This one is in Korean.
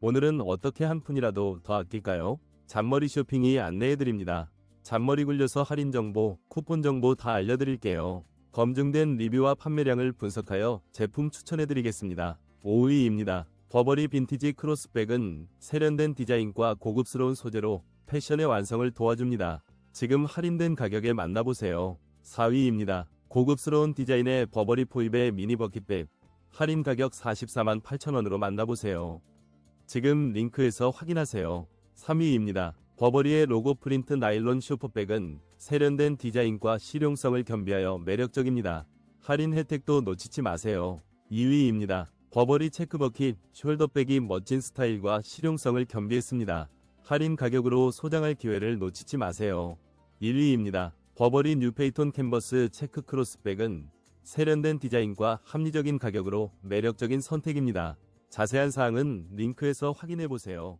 오늘은 어떻게 한 푼이라도 더 아낄까요? 잔머리 쇼핑이 안내해드립니다. 잔머리 굴려서 할인 정보, 쿠폰 정보 다 알려드릴게요. 검증된 리뷰와 판매량을 분석하여 제품 추천해드리겠습니다. 5위입니다. 버버리 빈티지 크로스백은 세련된 디자인과 고급스러운 소재로 패션의 완성을 도와줍니다. 지금 할인된 가격에 만나보세요. 4위입니다. 고급스러운 디자인의 버버리 포입의 미니 버킷백 할인 가격 44만 8천원으로 만나보세요. 지금 링크에서 확인하세요. 3위입니다. 버버리의 로고 프린트 나일론 슈퍼백은 세련된 디자인과 실용성을 겸비하여 매력적입니다. 할인 혜택도 놓치지 마세요. 2위입니다. 버버리 체크버킷 숄더백이 멋진 스타일과 실용성을 겸비했습니다. 할인 가격으로 소장할 기회를 놓치지 마세요. 1위입니다. 버버리 뉴페이톤 캔버스 체크 크로스백은 세련된 디자인과 합리적인 가격으로 매력적인 선택입니다. 자세한 사항은 링크에서 확인해 보세요.